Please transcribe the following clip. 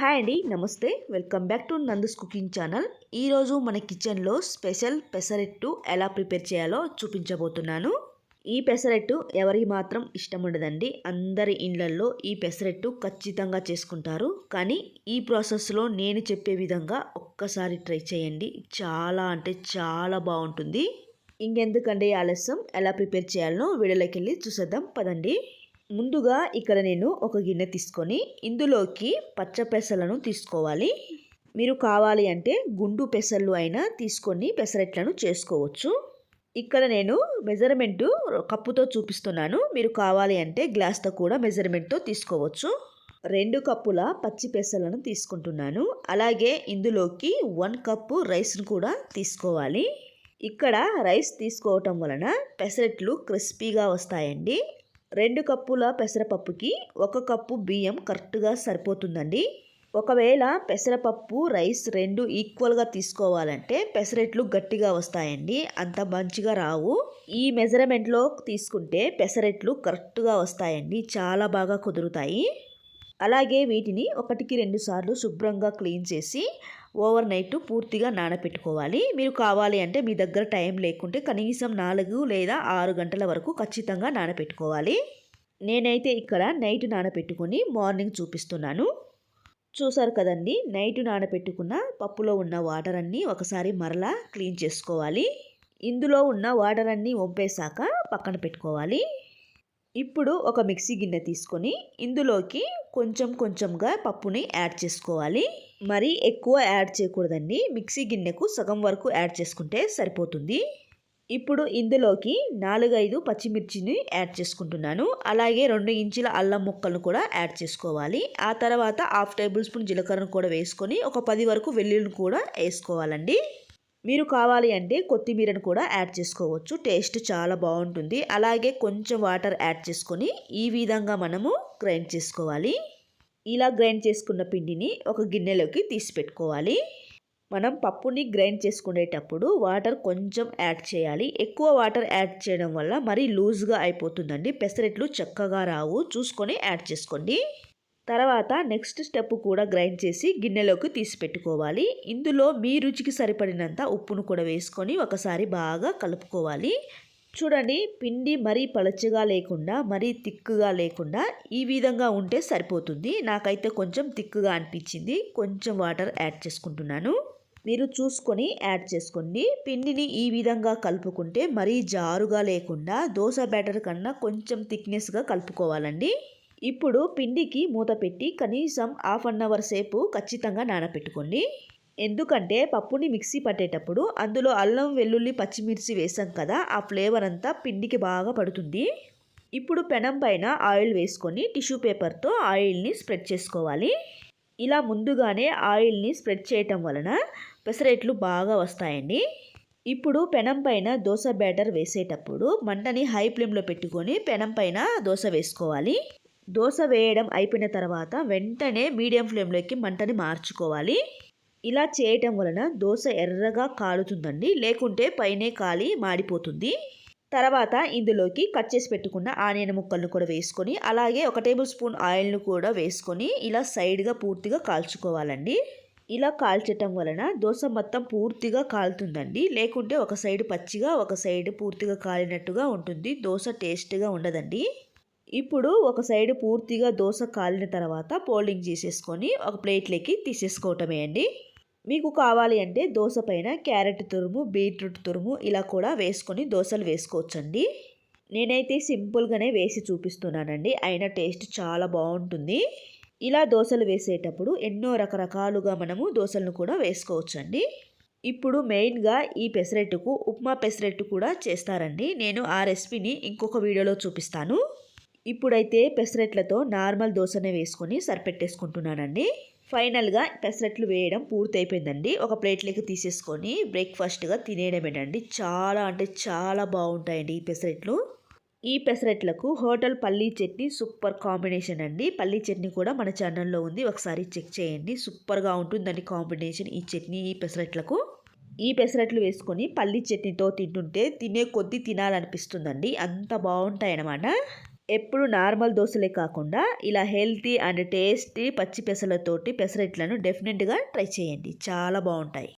Hi అండి నమస్తే. Welcome back to Nandu's cooking channel. ఈరోజు మన కిచెన్లో స్పెషల్ పెసరెట్టు ఎలా ప్రిపేర్ చేయాలో చూపించబోతున్నాను. ఈ పెసరెట్టు ఎవరికి మాత్రం ఇష్టం ఉండదండి. అందరి ఇండ్లల్లో ఈ పెసరెట్టు ఖచ్చితంగా చేసుకుంటారు. కానీ ఈ ప్రాసెస్లో నేను చెప్పే విధంగా ఒక్కసారి ట్రై చేయండి. చాలా అంటే చాలా బాగుంటుంది. ఇంకెందుకండి ఆలస్యం? ఎలా ప్రిపేర్ చేయాలనో వీడియోలోకి వెళ్ళి చూసేద్దాం. పదండి. ముందుగా ఇక్కడ నేను ఒక గిన్నె తీసుకొని ఇందులోకి పచ్చ పెసలను తీసుకోవాలి. మీరు కావాలి అంటే గుండు పెసలు అయినా తీసుకొని పెసరెట్లను చేసుకోవచ్చు. ఇక్కడ నేను మెజర్మెంటు కప్పుతో చూపిస్తున్నాను. మీరు కావాలి అంటే గ్లాస్తో కూడా మెజర్మెంట్తో తీసుకోవచ్చు. రెండు కప్పుల పచ్చి పెసలను తీసుకుంటున్నాను. అలాగే ఇందులోకి వన్ కప్పు రైస్ను కూడా తీసుకోవాలి. ఇక్కడ రైస్ తీసుకోవటం వలన పెసరెట్లు క్రిస్పీగా వస్తాయండి. రెండు కప్పుల పెసరపప్పుకి ఒక కప్పు బియ్యం కరెక్ట్గా సరిపోతుందండి. ఒకవేళ పెసరపప్పు రైస్ రెండు ఈక్వల్గా తీసుకోవాలంటే పెసరెట్లు గట్టిగా వస్తాయండి. అంత మంచిగా రావు. ఈ మెజర్మెంట్లో తీసుకుంటే పెసరెట్లు కరెక్ట్గా వస్తాయండి. చాలా బాగా కుదురుతాయి. అలాగే వీటిని ఒకటికి రెండు సార్లు శుభ్రంగా క్లీన్ చేసి ఓవర్ నైట్ పూర్తిగా నానపెట్టుకోవాలి. మీరు కావాలి అంటే మీ దగ్గర టైం లేకుంటే కనీసం నాలుగు లేదా ఆరు గంటల వరకు ఖచ్చితంగా నానపెట్టుకోవాలి. నేనైతే ఇక్కడ నైట్ నానపెట్టుకొని మార్నింగ్ చూపిస్తున్నాను. చూసారు కదండి నైట్ నానపెట్టుకున్న పప్పులో ఉన్న వాటర్ అన్నీ ఒకసారి మరలా క్లీన్ చేసుకోవాలి. ఇందులో ఉన్న వాటర్ అన్నీ వంపేశాక పక్కన పెట్టుకోవాలి. ఇప్పుడు ఒక మిక్సీ గిన్నె తీసుకొని ఇందులోకి కొంచెం కొంచెంగా పప్పుని యాడ్ చేసుకోవాలి. మరి ఎక్కువ యాడ్ చేయకూడదండి. మిక్సీ గిన్నెకు సగం వరకు యాడ్ చేసుకుంటే సరిపోతుంది. ఇప్పుడు ఇందులోకి నాలుగైదు పచ్చిమిర్చిని యాడ్ చేసుకుంటున్నాను. అలాగే రెండు ఇంచుల అల్లం ముక్కలను కూడా యాడ్ చేసుకోవాలి. ఆ తర్వాత హాఫ్ టేబుల్ స్పూన్ జీలకర్రను కూడా వేసుకొని ఒక పది వరకు వెల్లుల్లిని కూడా వేసుకోవాలండి. మీరు కావాలి అంటే కొత్తిమీరను కూడా యాడ్ చేసుకోవచ్చు. టేస్ట్ చాలా బాగుంటుంది. అలాగే కొంచెం వాటర్ యాడ్ చేసుకొని ఈ విధంగా మనము గ్రైండ్ చేసుకోవాలి. ఇలా గ్రైండ్ చేసుకున్న పిండిని ఒక గిన్నెలోకి తీసి పెట్టుకోవాలి. మనం పప్పుని గ్రైండ్ చేసుకునేటప్పుడు వాటర్ కొంచెం యాడ్ చేయాలి. ఎక్కువ వాటర్ యాడ్ చేయడం వల్ల మరీ లూజ్గా అయిపోతుందండి. పెసరెట్లు చక్కగా రావు. చూసుకొని యాడ్ చేసుకోండి. తర్వాత నెక్స్ట్ స్టెప్ కూడా గ్రైండ్ చేసి గిన్నెలోకి తీసి పెట్టుకోవాలి ఇందులో మీ రుచికి సరిపడినంత ఉప్పును కూడా వేసుకొని ఒకసారి బాగా కలుపుకోవాలి. చూడండి పిండి మరీ పలచగా లేకుండా మరీ తిక్కుగా లేకుండా ఈ విధంగా ఉంటే సరిపోతుంది. నాకైతే కొంచెం తిక్కుగా అనిపించింది. కొంచెం వాటర్ యాడ్ చేసుకుంటున్నాను. మీరు చూసుకొని యాడ్ చేసుకోండి. పిండిని ఈ విధంగా కలుపుకుంటే మరీ జారుగా లేకుండా దోశ బ్యాటర్ కన్నా కొంచెం థిక్నెస్గా కలుపుకోవాలండి. ఇప్పుడు పిండికి మూత పెట్టి కనీసం హాఫ్ అన్ అవర్ సేపు ఖచ్చితంగా నానపెట్టుకోండి. ఎందుకంటే పప్పుని మిక్సీ పట్టేటప్పుడు అందులో అల్లం వెల్లుల్లి పచ్చిమిర్చి వేసాం కదా ఆ ఫ్లేవర్ అంతా పిండికి బాగా పడుతుంది. ఇప్పుడు పెనం పైన ఆయిల్ వేసుకొని టిష్యూ పేపర్తో ఆయిల్ని స్ప్రెడ్ చేసుకోవాలి. ఇలా ముందుగానే ఆయిల్ని స్ప్రెడ్ చేయటం వలన పెసరెట్లు బాగా వస్తాయండి. ఇప్పుడు పెనం పైన దోశ బ్యాటర్ వేసేటప్పుడు మంటని హై ఫ్లేమ్లో పెట్టుకొని పెనం పైన దోశ వేసుకోవాలి. దోశ వేయడం అయిపోయిన తర్వాత వెంటనే మీడియం ఫ్లేమ్లోకి మంటని మార్చుకోవాలి. ఇలా చేయటం వలన దోశ ఎర్రగా కాలుతుందండి లేకుంటే పైనే కాలి మాడిపోతుంది. తర్వాత ఇందులోకి కట్ చేసి పెట్టుకున్న ఆనియన్ ముక్కలను కూడా వేసుకొని అలాగే ఒక టేబుల్ స్పూన్ ఆయిల్ను కూడా వేసుకొని ఇలా సైడ్గా పూర్తిగా కాల్చుకోవాలండి. ఇలా కాల్చటం వలన దోశ మొత్తం పూర్తిగా కాలుతుందండి లేకుంటే ఒక సైడ్ పచ్చిగా ఒక సైడ్ పూర్తిగా కాలినట్టుగా ఉంటుంది దోశ టేస్ట్గా ఉండదండి. ఇప్పుడు ఒక సైడ్ పూర్తిగా దోశ కాలిన తర్వాత పోల్డింగ్ చేసేసుకొని ఒక ప్లేట్లోకి తీసేసుకోవటమే అండి. మీకు కావాలి అంటే దోశ పైన క్యారెట్ తురుము బీట్రూట్ తురుము ఇలా కూడా వేసుకొని దోశలు వేసుకోవచ్చండి. నేనైతే సింపుల్గానే వేసి చూపిస్తున్నానండి. అయినా టేస్ట్ చాలా బాగుంటుంది. ఇలా దోశలు వేసేటప్పుడు ఎన్నో రకరకాలుగా మనము దోశలను కూడా వేసుకోవచ్చండి. ఇప్పుడు మెయిన్గా ఈ పెసరెట్టుకు ఉప్మా పెసరెట్టు కూడా చేస్తారండి. నేను ఆ రెసిపీని ఇంకొక వీడియోలో చూపిస్తాను. ఇప్పుడైతే పెసరెట్లతో నార్మల్ దోశనే వేసుకొని సరిపెట్టేసుకుంటున్నానండి. ఫైనల్గా పెసరెట్లు వేయడం పూర్తయిపోయిందండి. ఒక ప్లేట్లోకి తీసేసుకొని బ్రేక్ఫాస్ట్గా తినేయడమేనండి. చాలా అంటే చాలా బాగుంటాయండి ఈ పెసరెట్లు. ఈ పెసరెట్లకు హోటల్ పల్లీ చట్నీ సూపర్ కాంబినేషన్ అండి. పల్లీ చట్నీ కూడా మన ఛానల్లో ఉంది. ఒకసారి చెక్ చేయండి. సూపర్గా ఉంటుందండి కాంబినేషన్ ఈ చట్నీ ఈ పెసరెట్లకు. ఈ పెసరట్లు వేసుకొని పల్లీ చట్నీతో తింటుంటే తినే కొద్దీ తినాలనిపిస్తుందండి. అంత బాగుంటాయి అన్నమాట ఎప్పుడు నార్మల్ దోశలే కాకుండా ఇలా హెల్తీ అండ్ టేస్టీ పచ్చి పెసలతోటి పెసరట్లను డెఫినెట్గా ట్రై చేయండి. చాలా బాగుంటాయి.